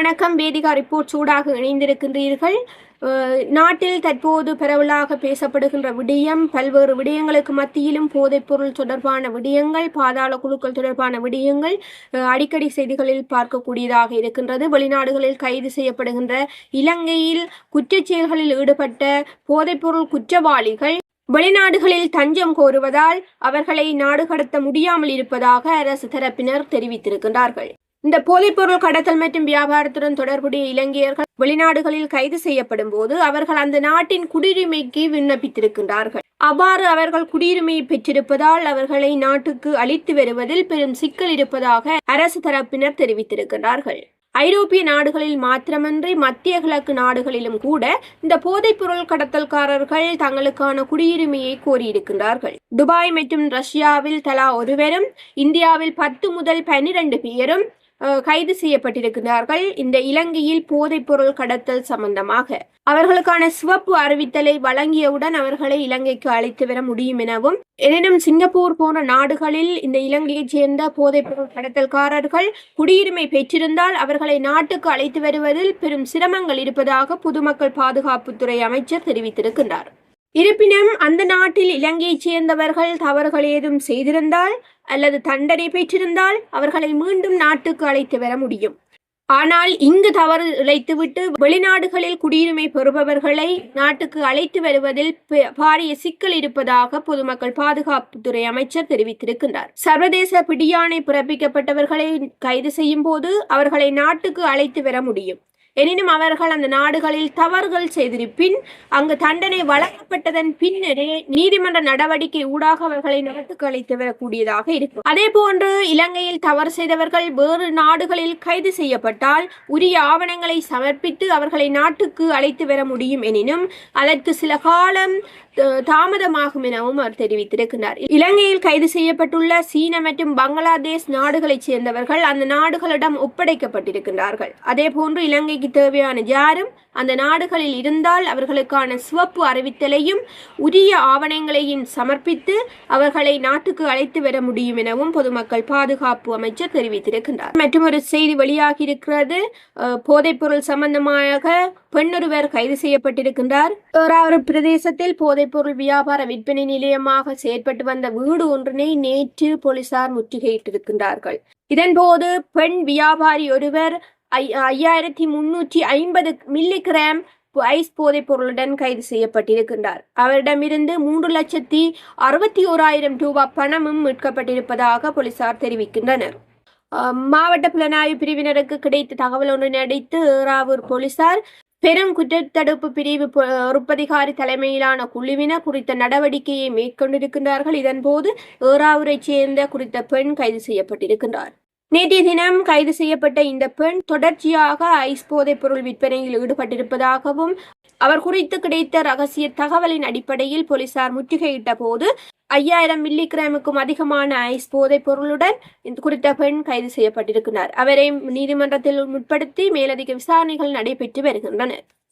வணக்கம். வேதிகா ரிப்போர்ட் சூடாக இணைந்திருக்கின்றீர்கள். நாட்டில் தற்போது பரவலாக பேசப்படுகின்ற விடயம் பல்வேறு விடயங்களுக்கு மத்தியிலும் போதைப்பொருள் தொடர்பான விடயங்கள் பாதாள குழுக்கள் தொடர்பான விடயங்கள் அடிக்கடி செய்திகளில் பார்க்கக்கூடியதாக இருக்கின்றது. வெளிநாடுகளில் கைது செய்யப்படுகின்ற இலங்கையில் குற்றச் செயல்களில் ஈடுபட்ட போதைப்பொருள் குற்றவாளிகள் வெளிநாடுகளில் தஞ்சம் கோருவதால் அவர்களை நாடு கடத்த முடியாமல் இருப்பதாக அரசு தரப்பினர் தெரிவித்திருக்கின்றார்கள். இந்த போதைப்பொருள் கடத்தல் மற்றும் வியாபாரத்துடன் தொடர்புடைய இலங்கையர்கள் வெளிநாடுகளில் கைது செய்யப்படும் போது அவர்கள் அந்த நாட்டின் குடியுரிமைக்கு விண்ணப்பித்திருக்கின்றார்கள். அவ்வாறு அவர்கள் குடியுரிமையை பெற்றிருப்பதால் அவர்களை நாட்டுக்கு அளித்து வருவதில் பெரும் சிக்கல் இருப்பதாக அரசு தரப்பினர் தெரிவித்திருக்கின்றார்கள். ஐரோப்பிய நாடுகளில் மாத்திரமன்றி மத்திய கிழக்கு நாடுகளிலும் கூட இந்த போதைப்பொருள் கடத்தல்காரர்கள் தங்களுக்கான குடியுரிமையை கோரியிருக்கின்றார்கள். துபாய் மற்றும் ரஷ்யாவில் தலா ஒருவரும் இந்தியாவில் பத்து முதல் பன்னிரண்டு பேரும் கைது செய்யப்பட்டிருக்கிறார்கள் இந்த இலங்கையில் போதைப்பொருள் கடத்தல் சம்பந்தமாக. அவர்களுக்கான சிவப்பு அறிவித்தலை வழங்கியவுடன் அவர்களை இலங்கைக்கு அழைத்து வர முடியும் எனவும் எனினும் சிங்கப்பூர் போன்ற நாடுகளில் இந்த இலங்கையைச் சேர்ந்த போதைப்பொருள் கடத்தல்காரர்கள் குடியுரிமை பெற்றிருந்தால் அவர்களை நாட்டுக்கு அழைத்து வருவதில் பெரும் சிரமங்கள் இருப்பதாக பொதுமக்கள் பாதுகாப்புத்துறை அமைச்சர் தெரிவித்திருக்கின்றார். இருப்பினும் அந்த நாட்டில் இலங்கையைச் சேர்ந்தவர்கள் தவறுகள் ஏதும் செய்திருந்தால் அல்லது தண்டனை பெற்றிருந்தால் அவர்களை மீண்டும் நாட்டுக்கு அழைத்து வர முடியும். ஆனால் இங்கு தவறு இழைத்துவிட்டு வெளிநாடுகளில் குடியுரிமை பெறுபவர்களை நாட்டுக்கு அழைத்து வருவதில் பாரிய சிக்கல் இருப்பதாக பொதுமக்கள் பாதுகாப்புத்துறை அமைச்சர் தெரிவித்திருக்கின்றார். சர்வதேச பிடியாணை பிறப்பிக்கப்பட்டவர்களை கைது செய்யும் போது அவர்களை நாட்டுக்கு அழைத்து வர முடியும். எனினும் அவர்கள் அந்த நாடுகளில் தவறுகள் செய்திருப்பின் அங்கு தண்டனை வழங்கப்பட்டதன் பின்னரே நீதிமன்ற நடவடிக்கை ஊடாக அவர்களை நாட்டுக்கு அழைத்து வரக்கூடியதாக இருக்கும். அதே போன்று இலங்கையில் தவறு செய்தவர்கள் வேறு நாடுகளில் கைது செய்யப்பட்டால் உரிய ஆவணங்களை சமர்ப்பித்து அவர்களை நாட்டுக்கு அழைத்து வர முடியும். எனினும் அதற்கு சில காலம் தாமதமாகும் எனவும் அவர் தெரிவித்திருக்கிறார். இலங்கையில் கைது செய்யப்பட்டுள்ள சீன மற்றும் பங்களாதேஷ் நாடுகளைச் சேர்ந்தவர்கள் அந்த நாடுகளிடம் ஒப்படைக்கப்பட்டிருக்கின்றார்கள் அதே போன்று இலங்கைக்கு தேவையான யாரும் அந்த நாடுகளில் இருந்தால் அவர்களுக்கான சிவப்பு அறிவித்தலையும் உரிய ஆவணங்களையும் சமர்ப்பித்து அவர்களை நாட்டுக்கு அழைத்து வர முடியும் எனவும் பொதுமக்கள் பாதுகாப்பு அமைச்சர் தெரிவித்திருக்கின்றார் மற்றும் ஒரு செய்தி வெளியாகி இருக்கிறது போதைப்பொருள் சம்பந்தமாக பெண்ணொருவர் கைது செய்யப்பட்டிருக்கின்றார். ஒரு பிரதேசத்தில் போதைப்பொருள் வியாபார விற்பனை நிலையமாக செயற்பட்டு வந்த வீடு ஒன்றினை நேற்று போலீசார் முற்றுகையிட்டிருக்கின்றார்கள். இதன்போது பெண் வியாபாரி ஒருவர் ஐயாயிரத்தி முன்னூற்றி ஐம்பது மில்லிகிராம் ஐஸ் போதைப் பொருளுடன் கைது செய்யப்பட்டிருக்கின்றார். அவரிடமிருந்து மூன்று லட்சத்தி அறுபத்தி ஓராயிரம் ரூபாய் பணமும் மீட்கப்பட்டிருப்பதாக போலீசார் தெரிவிக்கின்றனர். மாவட்ட புலனாய்வு பிரிவினருக்கு கிடைத்த தகவல் ஒன்றினை அடித்து ஏறாவூர் போலீசார் பெரும் குற்றத்தடுப்பு பிரிவு பொ- பொறுப்பதிகாரி தலைமையிலான குழுவினர் குறித்த நடவடிக்கையை மேற்கொண்டிருக்கின்றார்கள். இதன்போது ஏறாவூரைச் சேர்ந்த குறித்த பெண் கைது செய்யப்பட்டிருக்கின்றார். நேற்றைய தினம் கைது செய்யப்பட்ட இந்த பெண் தொடர்ச்சியாக ஐஸ் போதைப் பொருள் விற்பனையில் ஈடுபட்டிருப்பதாகவும் அவர் குறித்து கிடைத்த ரகசிய தகவலின் அடிப்படையில் போலீசார் முற்றுகையிட்ட போது ஐயாயிரம் மில்லிகிராமுக்கும் அதிகமான ஐஸ் போதைப் பொருளுடன் குறித்த பெண் கைது செய்யப்பட்டிருக்கிறார். அவரை நீதிமன்றத்தில் முற்படுத்தி மேலதிக விசாரணைகள் நடைபெற்று வருகின்றன.